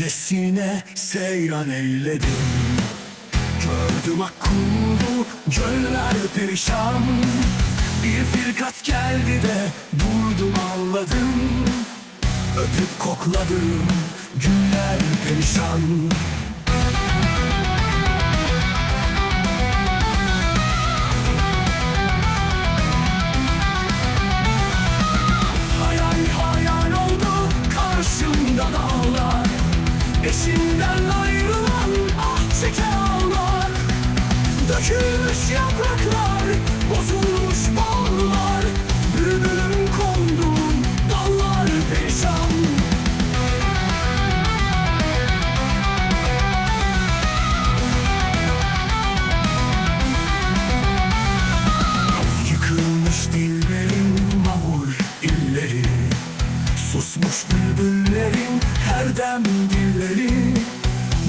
Gecesine seyran eyledim. Gördüm akkullu göller perişan. Bir firkat geldi de vurdum ağladım. Öpüp kokladım güller perişan Eşinden ayrılan ah çeker ağlar Dökülmüş yapraklar, Susmuş bülbüllerin her dem dilleri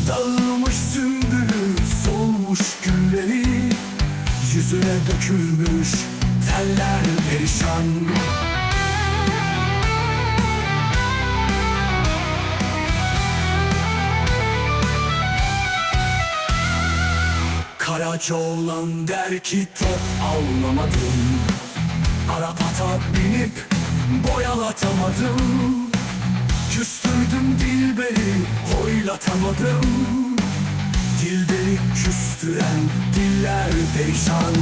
Dağılmış sümbülü solmuş gülleri Yüzüne dökülmüş teller perişan. Karaca oğlan der ki top avlamadım Arabata binip boyalatamadım Küstürdüm dilberi hoylatamadım Dilberi küstüren diller perişan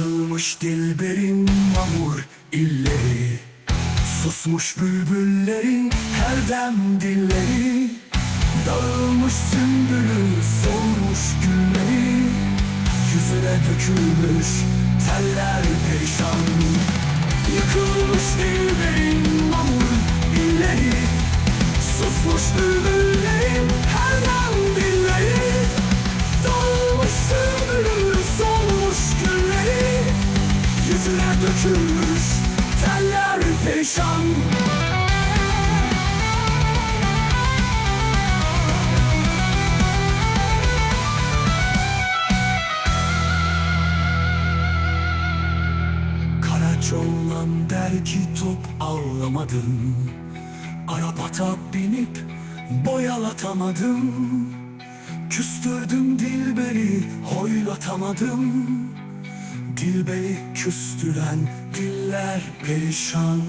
Yıkılmış dilberin mamur illeri Susmuş bülbüllerin her dem dilleri Dağılmış sümbülü solmuş gülleri Yüzüne dökülmüş teller perişan. Yıkılmış dilberin mamur illeri Susmuş bülbüllerin her dökülmüş teller perişan. Karaçoğlan der ki top avlamadım Arabata binip boyalatamadım. Küstürdüm dilberi hoylatamadım Dilberi küstüren diller perişan